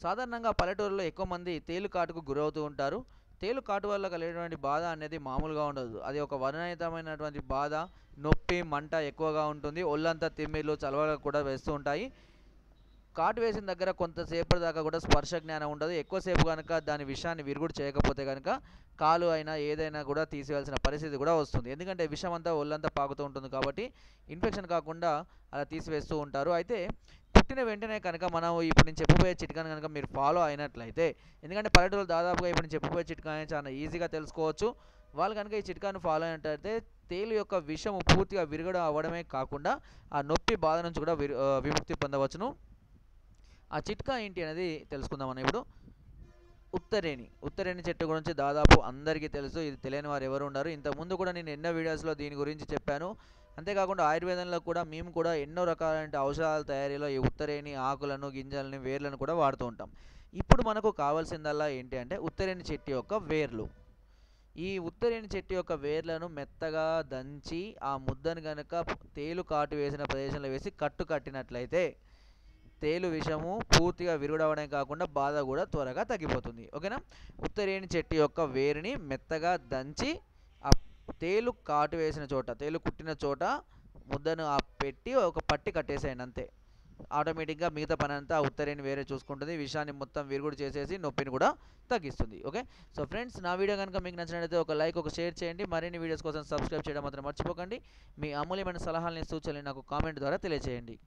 సాధారణంగా పల్లెటూరులో ఎక్కువ మంది తేలికాటుకు గురవుతూ ఉంటారు. తేలికాటు వల్ల కలిగేటువంటి బాధ అనేది మామూలుగా ఉండదు. అది ఒక వర్ణయుతమైనటువంటి బాధ నొప్పి మంట ఎక్కువగా ఉంటుంది. ఒళ్ళంతా తిమ్మిర్లు చలవలు కూడా వేస్తూ ఉంటాయి. కాటు వేసిన దగ్గర కొంతసేపటి దాకా కూడా స్పర్శ జ్ఞానం ఉండదు. ఎక్కువసేపు కనుక దాని విషయాన్ని విరుగుడు చేయకపోతే కనుక కాలు అయినా ఏదైనా కూడా తీసివేయాల్సిన పరిస్థితి కూడా వస్తుంది. ఎందుకంటే విషం అంతా ఒళ్ళంతా పాకుతూ ఉంటుంది కాబట్టి ఇన్ఫెక్షన్ కాకుండా అలా తీసివేస్తూ ఉంటారు. అయితే పుట్టిన వెంటనే కనుక మనం ఇప్పుడు నేను చెప్పబోయే చిట్కాను కనుక మీరు ఫాలో అయినట్లయితే ఎందుకంటే పల్లెటూరు దాదాపుగా ఇప్పుడు నేను చెప్పబోయే చిట్కాని చాలా ఈజీగా తెలుసుకోవచ్చు. వాళ్ళు కనుక ఈ చిట్కాను ఫాలో అయినట్లయితే తేలు యొక్క విషము పూర్తిగా విరగడం అవ్వడమే కాకుండా ఆ నొప్పి బాధ నుంచి కూడా విముక్తి పొందవచ్చును. ఆ చిట్కా ఏంటి అనేది తెలుసుకుందాం మనం ఇప్పుడు. ఉత్తరేణి. ఉత్తరేణి చెట్టు గురించి దాదాపు అందరికీ తెలుసు. ఇది తెలియని వారు ఎవరు ఉండరు. ఇంతకుముందు కూడా నేను ఎన్నో వీడియోస్లో దీని గురించి చెప్పాను. అంతేకాకుండా ఆయుర్వేదంలో కూడా మేము కూడా ఎన్నో రకాలైన ఔషధాల తయారీలో ఈ ఉత్తరేణి ఆకులను గింజలని వేర్లను కూడా వాడుతూ ఉంటాం. ఇప్పుడు మనకు కావాల్సిందల్లా ఏంటి అంటే ఉత్తరేణి చెట్టు యొక్క వేర్లు. ఈ ఉత్తరేణి చెట్టు యొక్క వేర్లను మెత్తగా దంచి ఆ ముద్దను కనుక తేలు కాటు వేసిన ప్రదేశంలో వేసి కట్టు కట్టినట్లయితే తేలు విషము పూర్తిగా విరుగడవడం కాకుండా బాధ కూడా త్వరగా తగ్గిపోతుంది. ఓకేనా? ఉత్తరేణి చెట్టు యొక్క వేరుని మెత్తగా దంచి తేలు కాటు వేసిన చోట తేలు కుట్టిన చోట ముద్దను ఆ పెట్టి ఒక పట్టి కట్టేసేయండి అంతే. ఆటోమేటిక్గా మిగతా పని అంతా ఉత్తరేని వేరే చూసుకుంటుంది. విషయాన్ని మొత్తం విరుగుడు చేసేసి నొప్పిని కూడా తగ్గిస్తుంది. ఓకే? సో ఫ్రెండ్స్ నా వీడియో కనుక మీకు నచ్చినట్లయితే ఒక లైక్ ఒక షేర్ చేయండి. మరిన్ని వీడియోస్ కోసం సబ్స్క్రైబ్ చేయడం మాత్రం మర్చిపోకండి. మీ అమూల్యమైన సలహాలని సూచనలు నాకు కామెంట్ ద్వారా తెలియజేయండి